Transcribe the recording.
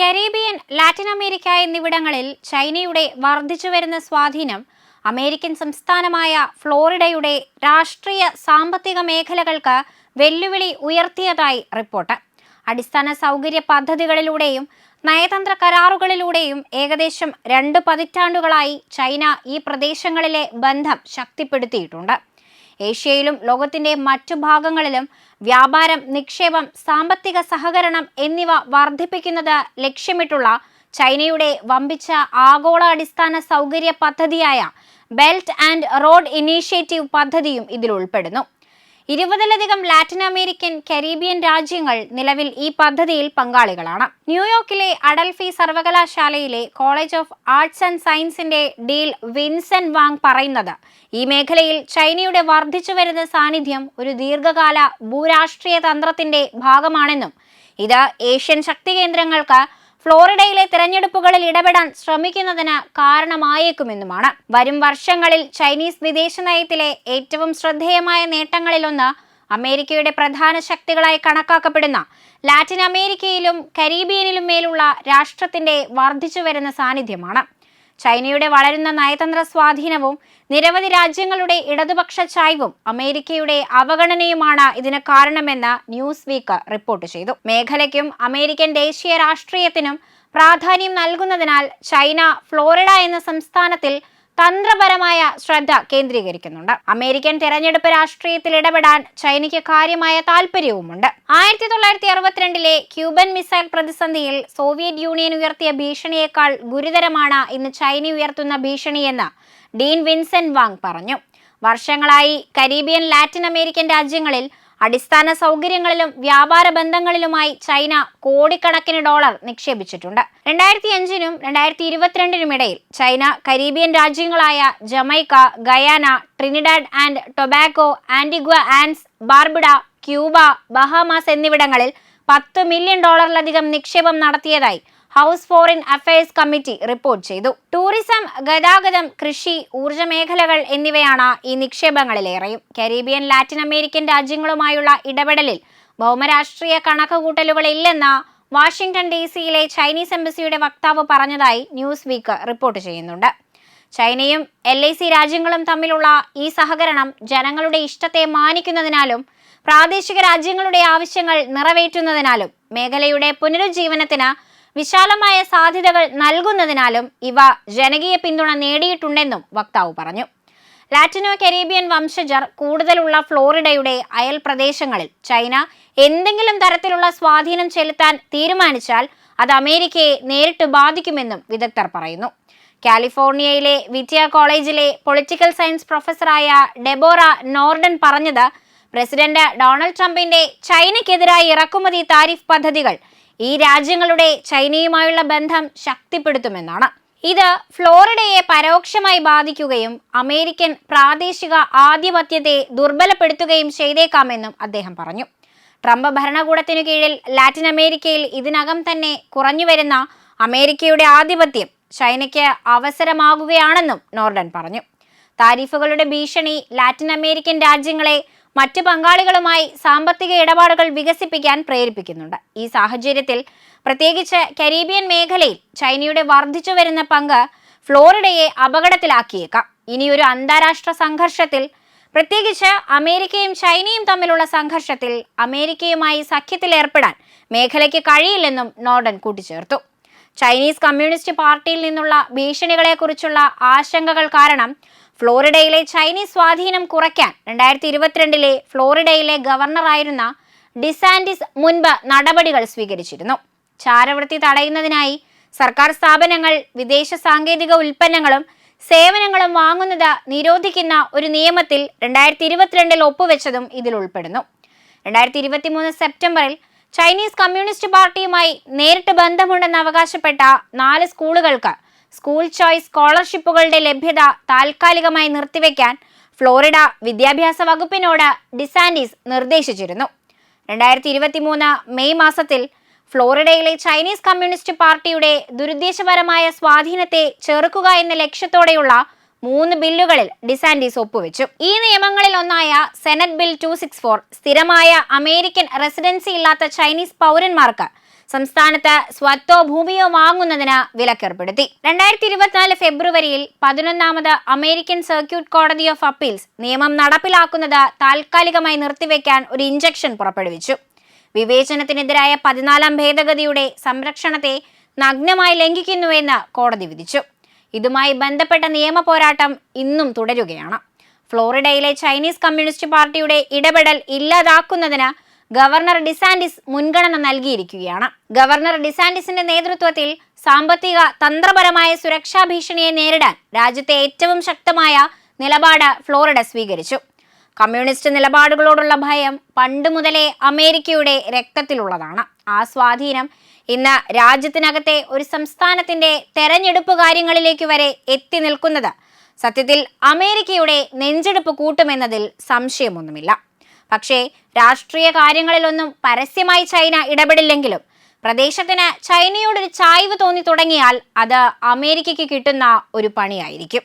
Caribbean Latin America എന്നിവിടങ്ങളിൽ ചൈനയുടെ വർദ്ധിച്ചുവരുന്ന സ്വാധീനം അമേരിക്കൻ സംസ്ഥാനമായ ഫ്ലോറിഡയുടെ രാഷ്ട്രീയ സാമ്പത്തിക മേഖലകൾക്ക് വെല്ലുവിളി ഉയർത്തിയതായി റിപ്പോർട്ട്. അടിസ്ഥാന സൗകര്യ പദ്ധതികളിലൂടെയും നയതന്ത്ര കരാറുകളിലൂടെയും ഏകദേശം രണ്ട് പതിറ്റാണ്ടുകളായി ചൈന ഈ പ്രദേശങ്ങളിലെ ബന്ധം ശക്തിപ്പെടുത്തിയിട്ടുണ്ട്. ഏഷ്യയിലും ലോകത്തിന്റെ മറ്റു ഭാഗങ്ങളിലും വ്യാപാരം നിക്ഷേപം സാമ്പത്തിക സഹകരണം എന്നിവ വർദ്ധിപ്പിക്കുന്നത് ലക്ഷ്യമിട്ടുള്ള ചൈനയുടെ വമ്പിച്ച ആഗോള അടിസ്ഥാന സൗകര്യ പദ്ധതിയായ ബെൽറ്റ് ആൻഡ് റോഡ് ഇനീഷ്യേറ്റീവ് പദ്ധതിയും ഇതിൽ ഉൾപ്പെടുന്നു. ഇരുപതിലധികം ലാറ്റിൻ അമേരിക്കൻ കരീബിയൻ രാജ്യങ്ങൾ നിലവിൽ ഈ പദ്ധതിയിൽ പങ്കാളികളാണ്. ന്യൂയോർക്കിലെ അഡൽഫി സർവകലാശാലയിലെ കോളേജ് ഓഫ് ആർട്സ് ആൻഡ് സയൻസിന്റെ ഡീൽ വിൻസൻ വാങ് പറയുന്നത് ഈ മേഖലയിൽ ചൈനയുടെ വർദ്ധിച്ചു വരുന്ന സാന്നിധ്യം ഒരു ദീർഘകാല ഭൂരാഷ്ട്രീയ തന്ത്രത്തിന്റെ ഭാഗമാണെന്നും ഇത് ഏഷ്യൻ ശക്തി കേന്ദ്രങ്ങൾക്ക് ഫ്ലോറിഡയിലെ തെരഞ്ഞെടുപ്പുകളിൽ ഇടപെടാൻ ശ്രമിക്കുന്നതിന് കാരണമായേക്കുമെന്നുമാണ്. വരും വർഷങ്ങളിൽ ചൈനീസ് വിദേശ നയത്തിലെ ഏറ്റവും ശ്രദ്ധേയമായ നേട്ടങ്ങളിലൊന്ന് അമേരിക്കയുടെ പ്രധാന ശക്തികളായി കണക്കാക്കപ്പെടുന്ന ലാറ്റിൻ അമേരിക്കയിലും കരീബിയനിലും മേലുള്ള രാഷ്ട്രത്തിന്റെ വർദ്ധിച്ചു വരുന്ന സാന്നിധ്യമാണ്. ചൈനയുടെ വളരുന്ന നയതന്ത്ര സ്വാധീനവും നിരവധി രാജ്യങ്ങളുടെ ഇടതുപക്ഷ ചായ്വും അമേരിക്കയുടെ അവഗണനയുമാണ് ഇതിന് കാരണമെന്ന് ന്യൂസ് വീക്ക് റിപ്പോർട്ട് ചെയ്തു. മേഖലയ്ക്കും അമേരിക്കൻ ദേശീയ രാഷ്ട്രീയത്തിനും പ്രാധാന്യം നൽകുന്നതിനാൽ ചൈന ഫ്ലോറിഡ എന്ന സംസ്ഥാനത്തിൽ തന്ത്രപരമായ ശ്രദ്ധ കേന്ദ്രീകരിക്കുന്നുണ്ട്. അമേരിക്കൻ തെരഞ്ഞെടുപ്പ് രാഷ്ട്രീയത്തിൽ ഇടപെടാൻ ചൈനയ്ക്ക് കാര്യമായ താല്പര്യവുമുണ്ട് ആയിരത്തി തൊള്ളായിരത്തി അറുപത്തിരണ്ടിലെ ക്യൂബൻ മിസൈൽ പ്രതിസന്ധിയിൽ സോവിയറ്റ് യൂണിയൻ ഉയർത്തിയ ഭീഷണിയേക്കാൾ ഗുരുതരമാണ് ഇന്ന് ചൈന ഉയർത്തുന്ന ഭീഷണിയെന്ന് ഡീൻ വിൻസെന്റ് വാങ് പറഞ്ഞു. വർഷങ്ങളായി കരീബിയൻ ലാറ്റിൻ അമേരിക്കൻ രാജ്യങ്ങളിൽ അടിസ്ഥാന സൗകര്യങ്ങളിലും വ്യാപാര ബന്ധങ്ങളിലുമായി ചൈന കോടിക്കണക്കിന് ഡോളർ നിക്ഷേപിച്ചിട്ടുണ്ട്. രണ്ടായിരത്തി അഞ്ചിനും രണ്ടായിരത്തി ഇരുപത്തിരണ്ടിനും ഇടയിൽ China Caribbean രാജ്യങ്ങളായ Jamaica Guyana Trinidad and Tobago Antigua and Barbuda Cuba Bahamas എന്നിവിടങ്ങളിൽ പത്ത് മില്യൺ ഡോളറിലധികം നിക്ഷേപം നടത്തിയതായി House Foreign Affairs Committee report ചെയ്തു. ടൂറിസം ഗതാഗതം കൃഷി ഊർജ മേഖലകൾ എന്നിവയാണ് ഈ നിക്ഷേപങ്ങളിലേറെയും. കരീബിയൻ ലാറ്റിൻ അമേരിക്കൻ രാജ്യങ്ങളുമായുള്ള ഇടപെടലിൽ ഭൗമരാഷ്ട്രീയ കണക്കുകൂട്ടലുകളില്ലെന്ന് വാഷിംഗ്ടൺ ഡി സിയിലെ ചൈനീസ് എംബസിയുടെ വക്താവ് പറഞ്ഞതായി ന്യൂസ് വീക്ക് റിപ്പോർട്ട് ചെയ്യുന്നുണ്ട്. ചൈനയും എൽ ഐ സി രാജ്യങ്ങളും തമ്മിലുള്ള ഈ സഹകരണം ജനങ്ങളുടെ ഇഷ്ടത്തെ മാനിക്കുന്നതിനാലും പ്രാദേശിക രാജ്യങ്ങളുടെ ആവശ്യങ്ങൾ നിറവേറ്റുന്നതിനാലും മേഖലയുടെ പുനരുജ്ജീവനത്തിന് വിശാലമായ സാധ്യതകൾ നൽകുന്നതിനാലും ഇവ ജനകീയ പിന്തുണ നേടിയിട്ടുണ്ടെന്നും വക്താവ് പറഞ്ഞു. ലാറ്റിനോ കരീബിയൻ വംശജർ കൂടുതലുള്ള ഫ്ലോറിഡയുടെ അയൽ പ്രദേശങ്ങളിൽ ചൈന എന്തെങ്കിലും തരത്തിലുള്ള സ്വാധീനം ചെലുത്താൻ തീരുമാനിച്ചാൽ അത് അമേരിക്കയെ നേരിട്ട് ബാധിക്കുമെന്നും വിദഗ്ധർ പറയുന്നു. കാലിഫോർണിയയിലെ വിറ്റിയ കോളേജിലെ പൊളിറ്റിക്കൽ സയൻസ് പ്രൊഫസറായ ഡെബോറ നോർഡൻ പറഞ്ഞത് പ്രസിഡന്റ് ഡൊണാൾഡ് ട്രംപിന്റെ ചൈനയ്ക്കെതിരായ ഇറക്കുമതി താരിഫ് പദ്ധതികൾ ഈ രാജ്യങ്ങളുടെ ചൈനയുമായുള്ള ബന്ധം ശക്തിപ്പെടുത്തുമെന്നാണ്. ഇത് ഫ്ലോറിഡയെ പരോക്ഷമായി ബാധിക്കുകയും അമേരിക്കൻ പ്രാദേശിക ആധിപത്യത്തെ ദുർബലപ്പെടുത്തുകയും ചെയ്തേക്കാമെന്നും അദ്ദേഹം പറഞ്ഞു. ട്രംപ് ഭരണകൂടത്തിനു കീഴിൽ ലാറ്റിൻ അമേരിക്കയിൽ ഇതിനകം തന്നെ കുറഞ്ഞുവരുന്ന അമേരിക്കയുടെ ആധിപത്യം ചൈനയ്ക്ക് അവസരമാകുകയാണെന്നും നോർഡൻ പറഞ്ഞു. താരിഫുകളുടെ ഭീഷണി ലാറ്റിൻ അമേരിക്കൻ രാജ്യങ്ങളെ മറ്റ് പങ്കാളികളുമായി സാമ്പത്തിക ഇടപാടുകൾ വികസിപ്പിക്കാൻ പ്രേരിപ്പിക്കുന്നുണ്ട്. ഈ സാഹചര്യത്തിൽ പ്രത്യേകിച്ച് കരീബിയൻ മേഖലയിൽ ചൈനയുടെ വർദ്ധിച്ചു വരുന്ന പങ്ക് ഫ്ലോറിഡയെ അപകടത്തിലാക്കിയേക്കാം. ഇനിയൊരു അന്താരാഷ്ട്ര സംഘർഷത്തിൽ പ്രത്യേകിച്ച് അമേരിക്കയും ചൈനയും തമ്മിലുള്ള സംഘർഷത്തിൽ അമേരിക്കയുമായി സഖ്യത്തിൽ ഏർപ്പെടാൻ മേഖലയ്ക്ക് കഴിയില്ലെന്നും നോർഡൻ കൂട്ടിച്ചേർത്തു. ചൈനീസ് കമ്മ്യൂണിസ്റ്റ് പാർട്ടിയിൽ നിന്നുള്ള ഭീഷണികളെക്കുറിച്ചുള്ള ആശങ്കകൾ കാരണം ഫ്ലോറിഡയിലെ ചൈനീസ് സ്വാധീനം കുറയ്ക്കാൻ രണ്ടായിരത്തി ഇരുപത്തിരണ്ടിലെ ഫ്ലോറിഡയിലെ ഗവർണറായിരുന്ന ഡിസാൻഡിസ് മുൻപ് നടപടികൾ സ്വീകരിച്ചിരുന്നു. ചാരവൃത്തി തടയുന്നതിനായി സർക്കാർ സ്ഥാപനങ്ങൾ വിദേശ സാങ്കേതിക ഉൽപ്പന്നങ്ങളും സേവനങ്ങളും വാങ്ങുന്നത് നിരോധിക്കുന്ന ഒരു നിയമത്തിൽ രണ്ടായിരത്തി ഇരുപത്തിരണ്ടിൽ ഒപ്പുവെച്ചതും ഇതിൽ ഉൾപ്പെടുന്നു. രണ്ടായിരത്തി ഇരുപത്തിമൂന്ന് സെപ്റ്റംബറിൽ ചൈനീസ് കമ്മ്യൂണിസ്റ്റ് പാർട്ടിയുമായി നേരിട്ട് ബന്ധമുണ്ടെന്ന് അവകാശപ്പെട്ട നാല് സ്കൂളുകൾക്ക് സ്കൂൾ ചോയ്സ് സ്കോളർഷിപ്പുകളുടെ ലഭ്യത താൽക്കാലികമായി നിർത്തിവെക്കാൻ ഫ്ലോറിഡ വിദ്യാഭ്യാസ വകുപ്പിനോട് ഡിസാൻഡീസ് നിർദ്ദേശിച്ചിരുന്നു. രണ്ടായിരത്തി ഇരുപത്തി മൂന്ന് മെയ് മാസത്തിൽ ഫ്ലോറിഡയിലെ ചൈനീസ് കമ്മ്യൂണിസ്റ്റ് പാർട്ടിയുടെ ദുരുദ്ദേശപരമായ സ്വാധീനത്തെ ചെറുക്കുക എന്ന ലക്ഷ്യത്തോടെയുള്ള മൂന്ന് ബില്ലുകളിൽ ഡിസാൻഡീസ് ഒപ്പുവെച്ചു. ഈ നിയമങ്ങളിൽ ഒന്നായ Senate bill two six four സ്ഥിരമായ അമേരിക്കൻ റെസിഡൻസി ഇല്ലാത്ത ചൈനീസ് പൗരന്മാർക്ക് സംസ്ഥാനത്ത് സ്വത്തോ ഭൂമിയോ വാങ്ങുന്നതിന് വിലക്കേർപ്പെടുത്തി. രണ്ടായിരത്തി ഇരുപത്തിനാല് ഫെബ്രുവരിയിൽ പതിനൊന്നാമത് അമേരിക്കൻ സർക്യൂട്ട് കോടതി ഓഫ് അപ്പീൽസ് നിയമം നടപ്പിലാക്കുന്നത് താൽക്കാലികമായി നിർത്തിവെക്കാൻ ഒരു ഇഞ്ചക്ഷൻ പുറപ്പെടുവിച്ചു. വിവേചനത്തിനെതിരായ പതിനാലാം ഭേദഗതിയുടെ സംരക്ഷണത്തെ നഗ്നമായി ലംഘിക്കുന്നുവെന്ന് കോടതി വിധിച്ചു. ഇതുമായി ബന്ധപ്പെട്ട നിയമ പോരാട്ടം ഇന്നും തുടരുകയാണ്. ഫ്ലോറിഡയിലെ ചൈനീസ് കമ്മ്യൂണിസ്റ്റ് പാർട്ടിയുടെ ഇടപെടൽ ഇല്ലാതാക്കുന്നതിന് ഗവർണർ ഡിസാൻഡിസ് മുൻഗണന നൽകിയിരിക്കുകയാണ്. ഗവർണർ ഡിസാൻഡിസിന്റെ നേതൃത്വത്തിൽ സാമ്പത്തിക തന്ത്രപരമായ സുരക്ഷാ ഭീഷണിയെ നേരിടാൻ രാജ്യത്തെ ഏറ്റവും ശക്തമായ നിലപാട് ഫ്ലോറിഡ സ്വീകരിച്ചു. കമ്മ്യൂണിസ്റ്റ് നിലപാടുകളോടുള്ള ഭയം പണ്ട് മുതലേ അമേരിക്കയുടെ രക്തത്തിലുള്ളതാണ്. ആ സ്വാധീനം ഇന്ന് രാജ്യത്തിനകത്തെ ഒരു സംസ്ഥാനത്തിന്റെ തെരഞ്ഞെടുപ്പ് കാര്യങ്ങളിലേക്ക് വരെ എത്തി നിൽക്കുന്നത് സത്യത്തിൽ അമേരിക്കയുടെ നെഞ്ചെടുപ്പ് കൂട്ടുമെന്നതിൽ സംശയമൊന്നുമില്ല. പക്ഷേ രാഷ്ട്രീയ കാര്യങ്ങളിലൊന്നും പരസ്യമായി ചൈന ഇടപെടില്ലെങ്കിലും പ്രദേശത്തിന് ചൈനയോടൊരു ചായ്വ് തോന്നി തുടങ്ങിയാൽ അത് അമേരിക്കയ്ക്ക് കിട്ടുന്ന ഒരു പണിയായിരിക്കും.